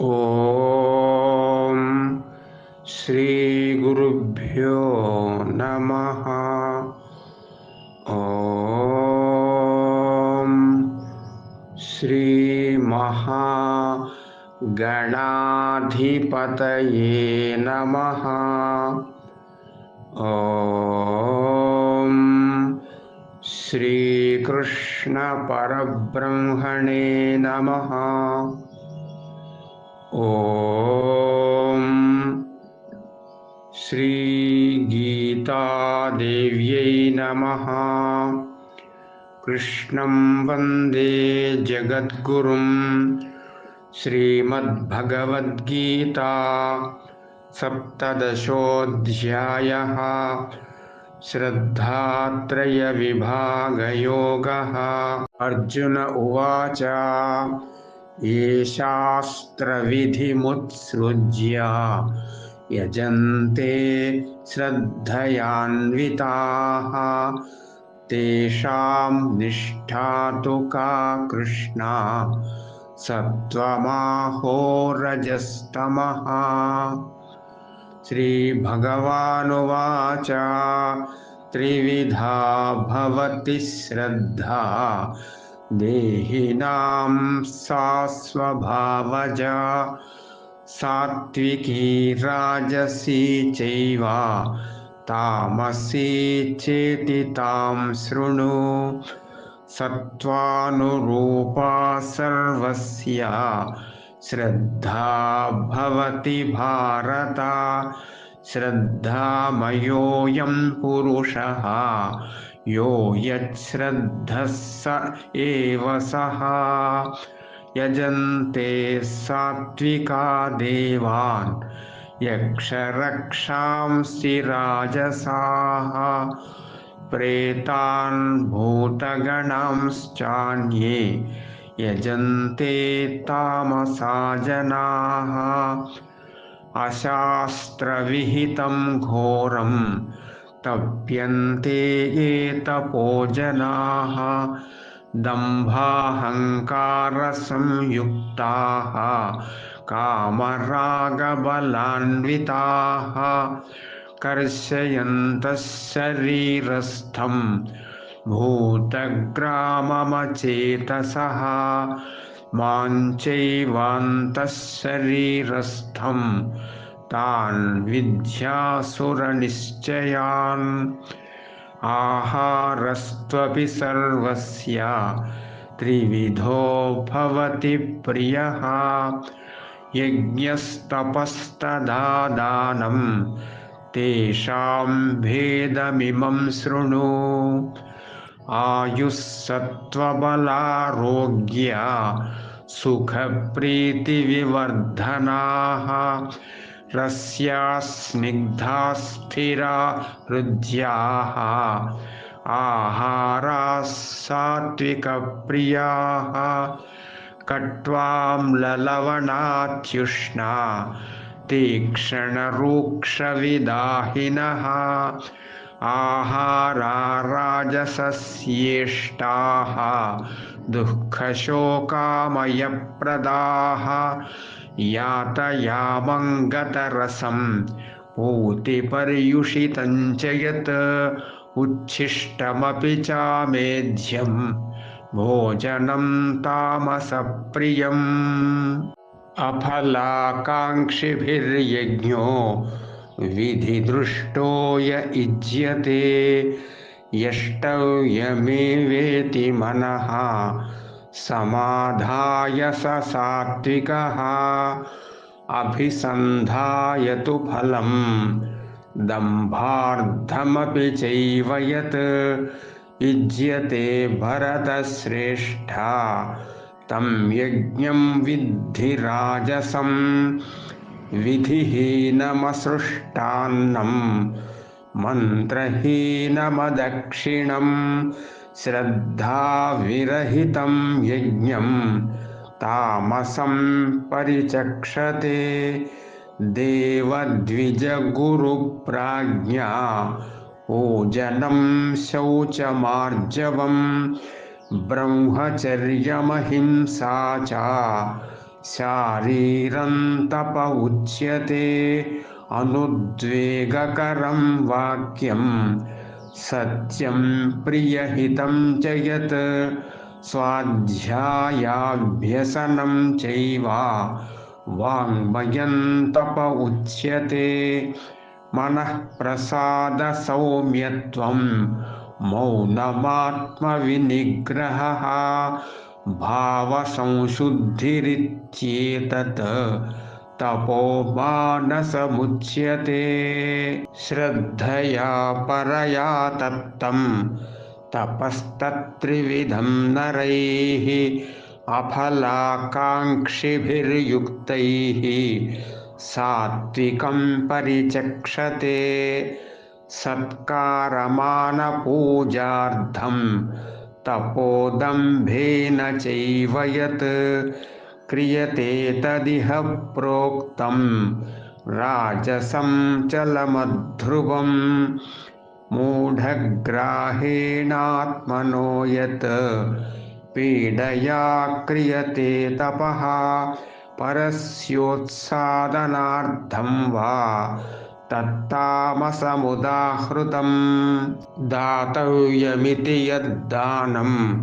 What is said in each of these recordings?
ॐ श्रीगुरुभ्यो नमः। ॐ श्रीमहागणाधिपतये नमः। ॐ श्रीकृष्णपरब्रह्मणे नमः ॐ श्रीगीतादेव्यै नमः। कृष्णं वंदे जगद्गुरुं श्रीमद्भगवद्गीता सप्तदशोऽध्यायः श्रद्धात्रयविभागयोगः। अर्जुन उवाच ये शास्त्रविधिमुत्सृज्य यजन्ते श्रद्धयान्विताः। तेषां निष्ठा तु का कृष्णा। सत्त्वमाहोरजस्तमः श्रीभगवानुवाच। त्रिविधा भवति श्रद्धा। देहिनां सा सात्विकी राजसी चैव, तामसी चेति तां शृणु, सत्त्वानुरूपा सर्वस्य, श्रद्धा भवति भारत, श्रद्धामयोऽयं पुरुषः। यो यच्छ्रद्धः यजन्ते सात्विका देवान्। यक्षरक्षांसि राजसाः प्रेतान् भूतगणांश्चान्ये। यजन्ते तामसा जनाः अशास्त्रविहितं घोरम्। तप्यन्ते ये तपोजनाः दम्भाहङ्कारसंयुक्ताः कामरागबलान्विताः कर्षयन्तः शरीरस्थं भूतग्राममचेतसः माञ्चैवान्तः शरीरस्थं तान् विद्यासुरनिश्चयान्। आहारस्त्वपि सर्वस्य। त्रिविधो भवति प्रियः। यज्ञस्तपस्तदा दानं तेषां भेदमिमं शृणु। आयुः सत्त्वबलारोग्या सुखप्रीतिविवर्धनाः। रस्या स्निग्धा स्थिरा हृद्याः आहाराः सात्विकप्रियाः। कट्वाम्ललवणात्युष्णा तीक्ष्णरूक्षविदाहिनः। आहारा राजसस्येष्टाः। दुःखशोकामयप्रदाः यातयामङ्गतरसं पूतिपर्युषितं यत् उच्छिष्टमपि चामेध्यं भोजनं तामसप्रियम्। अफलाकाङ्क्षिभिर्यज्ञो विधिदृष्टो य युज्यते यष्टव्यमेवेति मनः समाधाय स सात्विकः। अभिसन्धाय तु फलं दम्भार्धमपि चैव यत्। युज्यते भरतश्रेष्ठा। तं यज्ञं विद्धि राजसं। विधिहीनमसृष्टान्नं। मन्त्रहीनमदक्षिणं श्रद्धाविरहितं यज्ञं तामसं परिचक्षते। देवद्विजगुरुप्राज्ञा पूजनं शौचमार्जवं ब्रह्मचर्यमहिंसा च शारीरन्तप उच्यते अनुद्वेगकरं वाक्यं सत्यं प्रियहितं च यत् स्वाध्यायाभ्यसनं चैव वाङ्मयं तप उच्यते। मनः प्रसादसौम्यत्वं मौनमात्मविनिग्रहः भावसंशुद्धिरित्येतत् तपोमानसमुच्यते श्रद्धया परया तप्तं तपस्तत्त्रिविधं नरैः अफलाकाङ्क्षिभिर्युक्तैः सात्विकं परिचक्षते। सत्कारमानपूजार्थं तपोदम्भेन चैव यत् क्रियते तदिह प्रोक्तं राजसं चलमध्रुवं मूढग्राहेणात्मनो यत्। पीडया क्रियते तपः। परस्योत्सादनार्थं वा। तत्तामसमुदाहृतं दातव्यमिति यद्दानं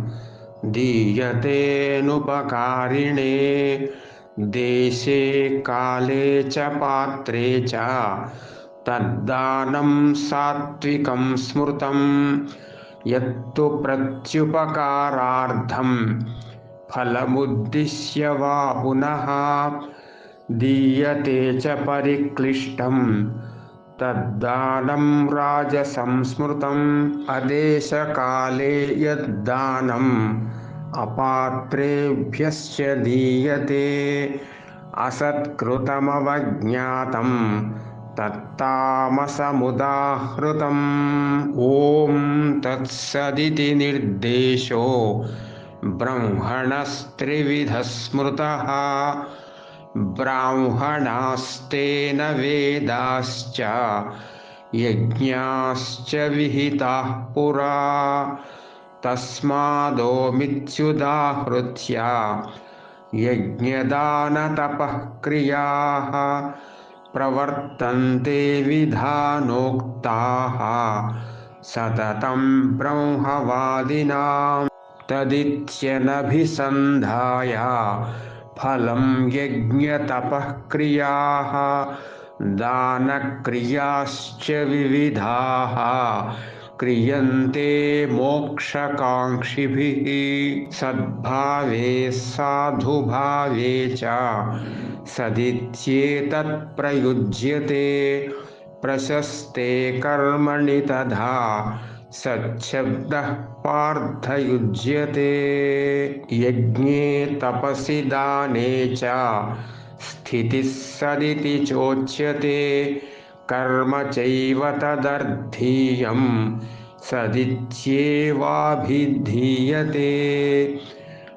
दीयतेऽनुपकारिणे देशे काले च, पात्रे च। तद्दानं सात्विकं स्मृतं यत्तु प्रत्युपकारार्थं फलमुद्दिश्य वा पुनः, दीयते च परिक्लिष्टं तद्दानं राजसंस्मृतम् अदेशकाले यद्दानम् अपात्रेभ्यश्च दीयते। असत्कृतमवज्ञातं तत्तामसमुदाहृतम्। ॐ तत्सदिति निर्देशो ब्रह्मणस्त्रिविधः स्मृतः ब्राह्मणास्तेन वेदाश्च यज्ञाश्च विहिताः पुरा। तस्मादोमित्युदाहृत्य यज्ञदानतपः क्रियाः प्रवर्तन्ते विधानोक्ताः। सततं ब्रह्मवादिनां तदित्यनभिसन्धाय फलं यज्ञतपः क्रियाः, दानक्रियाश्च विविधाः, क्रियन्ते मोक्षकाङ्क्षिभिः, सद्भावे साधुभावे च, सदित्येतत् प्रयुज्यते, प्रशस्ते कर्मणि तथा। सच्छब्दः पार्थयुज्यते यज्ञे तपसि दाने च। स्थितिः सदिति चोच्यते। कर्म चैव तदर्थीयं।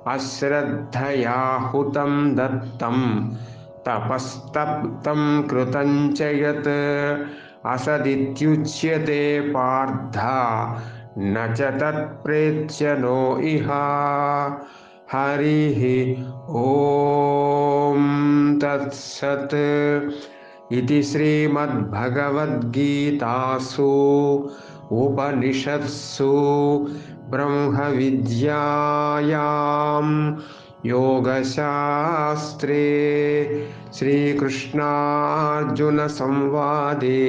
अश्रद्धया हुतं दत्तं। तपस्तप्तं कृतं च यत्। असदित्युच्यते पार्थ न च तत्प्रेत्य नो इह। हरिः ॐ तत्सत्। इति श्रीमद्भगवद्गीतासु उपनिषत्सु ब्रह्मविद्यायां योगशास्त्रे श्रीकृष्णार्जुनसंवादे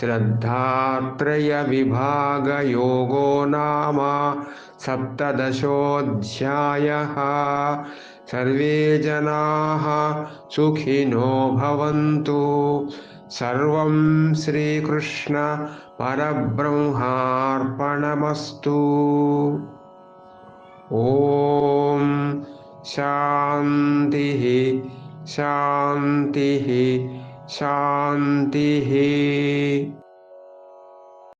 श्रद्धात्रयविभागयोगो नाम सप्तदशोऽध्यायः। सर्वे जनाः सुखिनो भवन्तु। सर्वं श्रीकृष्णपरब्रह्मार्पणमस्तु ॐ शान्तिः शान्तिः शान्तिः।